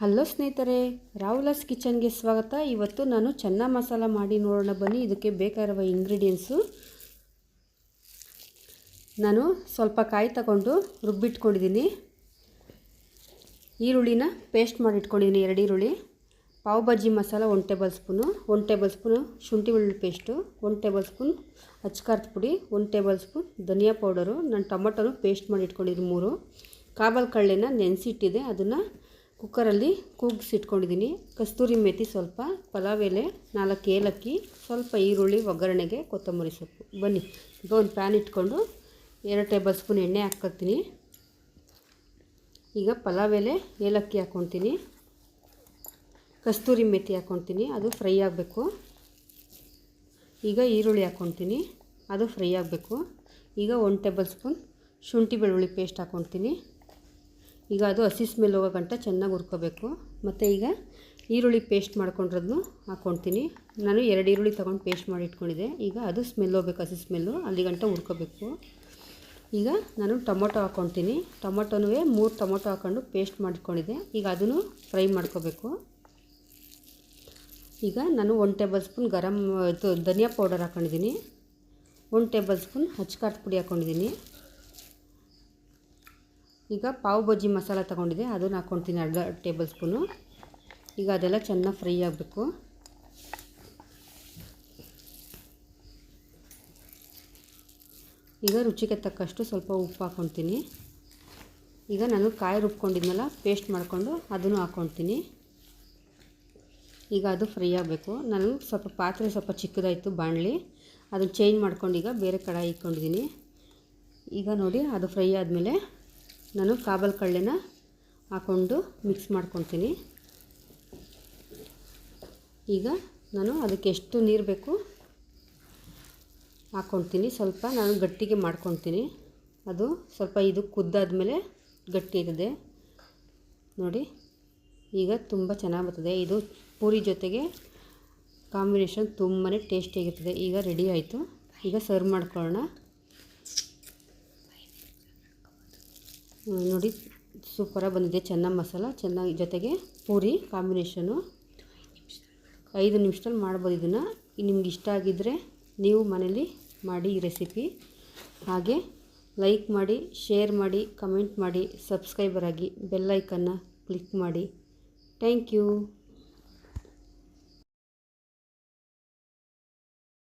Hello ಸ್ನೇಹಿತರೆ, ರಾಹುಲಸ್ ಕಿಚನ್ಗೆ ಸ್ವಾಗತ. ಇವತ್ತು ನಾನು ಚೆನ್ನ ಮಸಾಲ ಮಾಡಿ ನೋಡೋಣ ಬನ್ನಿ. ಇದಕ್ಕೆ ಬೇಕಾಗಿರುವ ಇಂಗ್ರೀಡಿಯೆಂಟ್ಸು ನಾನು ಸ್ವಲ್ಪ ಕಾಯಿ ತಗೊಂಡು ರುಬ್ಬಿಟ್ಕೊಂಡಿದ್ದೀನಿ. ಈರುಳ್ಳಿನ ಪೇಸ್ಟ್ ಮಾಡಿ ಇಟ್ಕೊಂಡಿದ್ದೀನಿ ಎರಡು ಈರುಳ್ಳಿ. Pav bhaji masala one tablespoon one tablespoon ಶುಂಠಿ ಬೆಳ್ಳುಳ್ಳಿ ಪೇಸ್ಟು ಒನ್ ಟೇಬಲ್ ಸ್ಪೂನ್ ಅಚ್ಕಾರದ ಪುಡಿ ಒನ್ ಟೇಬಲ್ ಸ್ಪೂನ್ ಧನಿಯಾ ಪೌಡರು. ನಾನು ಟೊಮೊಟೊನು ಪೇಸ್ಟ್ ಮಾಡಿ ಇಟ್ಕೊಂಡಿದ್ದೀನಿ ಮೂರು. ಕಾಬಲ್ ಕಳ್ಳೆನ ನೆನೆಸಿಟ್ಟಿದೆ, ಅದನ್ನು ಕುಕ್ಕರಲ್ಲಿ ಕೂಗಿಸಿಟ್ಕೊಂಡಿದ್ದೀನಿ ಕಸ್ತೂರಿ ಮೆಥಿ ಸ್ವಲ್ಪ, ಪಲಾವ್ ಎಲೆ, ನಾಲ್ಕು ಏಲಕ್ಕಿ, ಸ್ವಲ್ಪ ಈರುಳ್ಳಿ, ಒಗ್ಗರಣೆಗೆ ಕೊತ್ತಂಬರಿ ಸೊಪ್ಪು. ಬನ್ನಿ, ಈಗ ಒಂದು ಪ್ಯಾನ್ ಇಟ್ಕೊಂಡು ಎರಡು ಟೇಬಲ್ ಸ್ಪೂನ್ ಎಣ್ಣೆ ಹಾಕ್ಕೊತೀನಿ ಈಗ ಪಲಾವ್ ಎಲೆ ಏಲಕ್ಕಿ ಹಾಕ್ಕೊತೀನಿ ಕಸ್ತೂರಿ ಮೆಥಿ ಹಾಕ್ಕೊತೀನಿ, ಅದು ಫ್ರೈ ಆಗಬೇಕು. ಈಗ ಈರುಳ್ಳಿ ಹಾಕ್ಕೊತೀನಿ, ಅದು ಫ್ರೈ ಆಗಬೇಕು. ಈಗ ಒನ್ ಟೇಬಲ್ ಸ್ಪೂನ್ ಶುಂಠಿ ಬೆಳ್ಳುಳ್ಳಿ ಪೇಸ್ಟ್ ಹಾಕ್ಕೊತೀನಿ. ಈಗ ಅದು ಹಸಿ ಸ್ಮೆಲ್ ಹೋಗೋ ಗಂಟ ಚೆನ್ನಾಗಿ ಹುರ್ಕೋಬೇಕು. ಮತ್ತು ಈಗ ಈರುಳ್ಳಿ ಪೇಸ್ಟ್ ಮಾಡ್ಕೊಂಡಿರೋದನ್ನು ಹಾಕ್ಕೊತೀನಿ. ನಾನು ಎರಡು ಈರುಳ್ಳಿ ತೊಗೊಂಡು ಪೇಸ್ಟ್ ಮಾಡಿ ಇಟ್ಕೊಂಡಿದ್ದೆ. ಈಗ ಅದು ಸ್ಮೆಲ್ ಹೋಗ್ಬೇಕು, ಹಸಿ ಸ್ಮೆಲ್ಲು. ಅಲ್ಲಿ ಗಂಟ ಹುರ್ಕೋಬೇಕು. ಈಗ ನಾನು ಟೊಮೊಟೊ ಹಾಕ್ಕೊತೀನಿ. ಟೊಮೊಟೊನೂ ಮೂರು ಟೊಮೊಟೊ ಹಾಕ್ಕೊಂಡು ಪೇಸ್ಟ್ ಮಾಡ್ಕೊಂಡಿದ್ದೆ ಈಗ ಅದನ್ನು ಫ್ರೈ ಮಾಡ್ಕೋಬೇಕು. ಈಗ ನಾನು ಒನ್ ಟೇಬಲ್ ಸ್ಪೂನ್ ಗರಂ, ಇದು ಧನಿಯಾ ಪೌಡರ್ ಹಾಕ್ಕೊಂಡಿದ್ದೀನಿ ಒನ್ ಟೇಬಲ್ ಸ್ಪೂನ್ ಹಚ್ಕಾಟ್ ಪುಡಿ ಹಾಕ್ಕೊಂಡಿದ್ದೀನಿ ಈಗ ಪಾವ್ ಬಜ್ಜಿ ಮಸಾಲ ತೊಗೊಂಡಿದ್ದೆ, ಅದನ್ನು ಹಾಕ್ಕೊತೀನಿ ಅರ್ಧ ಟೇಬಲ್ ಸ್ಪೂನು. ಈಗ ಅದೆಲ್ಲ ಚೆನ್ನಾಗಿ ಫ್ರೈ ಆಗಬೇಕು. ಈಗ ರುಚಿಗೆ ತಕ್ಕಷ್ಟು ಸ್ವಲ್ಪ ಉಪ್ಪು ಹಾಕ್ಕೊತೀನಿ ಈಗ ನಾನು ಕಾಯಿ ರುಬ್ಕೊಂಡಿದ್ನಲ್ಲ ಪೇಸ್ಟ್ ಮಾಡಿಕೊಂಡು ಅದನ್ನು ಹಾಕ್ಕೊತೀನಿ ಈಗ ಅದು ಫ್ರೈ ಆಗಬೇಕು. ನಾನು ಸ್ವಲ್ಪ ಪಾತ್ರೆ ಸ್ವಲ್ಪ ಚಿಕ್ಕದಾಯಿತು ಬಾಣಲಿ. ಅದನ್ನು ಚೇಂಜ್ ಮಾಡ್ಕೊಂಡು ಈಗ ಬೇರೆ ಕಡಾಯಿ ಇಟ್ಕೊಂಡಿದ್ದೀನಿ. ಈಗ ನೋಡಿ ಅದು ಫ್ರೈ ಆದಮೇಲೆ ನಾನು ಕಾಬಲ್ ಕಳ್ಳೆನ ಹಾಕ್ಕೊಂಡು ಮಿಕ್ಸ್ ಮಾಡ್ಕೊತೀನಿ ಈಗ ನಾನು ಅದಕ್ಕೆ ಎಷ್ಟು ನೀರು ಬೇಕು ಹಾಕ್ಕೊತೀನಿ ಸ್ವಲ್ಪ ನಾನು ಗಟ್ಟಿಗೆ ಮಾಡ್ಕೊತೀನಿ ಅದು ಸ್ವಲ್ಪ ಇದು ಕುದ್ದಾದ್ಮೇಲೆ ಗಟ್ಟಿ ಇರ್ತದೆ ನೋಡಿ, ಈಗ ತುಂಬ ಚೆನ್ನಾಗಿ ಬರ್ತದೆ. ಇದು ಪೂರಿ ಜೊತೆಗೆ ಕಾಂಬಿನೇಷನ್ ತುಂಬಾ ಟೇಸ್ಟಿಯಾಗಿರ್ತದೆ. ಈಗ ರೆಡಿ ಆಯಿತು. ಈಗ ಸರ್ವ್ ಮಾಡ್ಕೊಳ್ಳೋಣ. ನೋಡಿ ಸೂಪರಾಗಿ ಬಂದಿದೆ. ಚೆನ್ನ ಮಸಾಲ, ಚೆನ್ನಾಗಿ ಜೊತೆಗೆ ಪೂರಿ ಕಾಂಬಿನೇಷನು. ಐದು ನಿಮಿಷದಲ್ಲಿ ಮಾಡ್ಬೋದು ಇದನ್ನು. ನಿಮ್ಗೆ ಇಷ್ಟ ಆಗಿದ್ದರೆ ನೀವು ಮನೇಲಿ ಮಾಡಿ ಈ ರೆಸಿಪಿ ಹಾಗೆ ಲೈಕ್ ಮಾಡಿ ಶೇರ್ ಮಾಡಿ ಕಮೆಂಟ್ ಮಾಡಿ ಸಬ್ಸ್ಕ್ರೈಬರ್ ಆಗಿ ಬೆಲ್ಲೈಕನ್ನು ಕ್ಲಿಕ್ ಮಾಡಿ. Thank you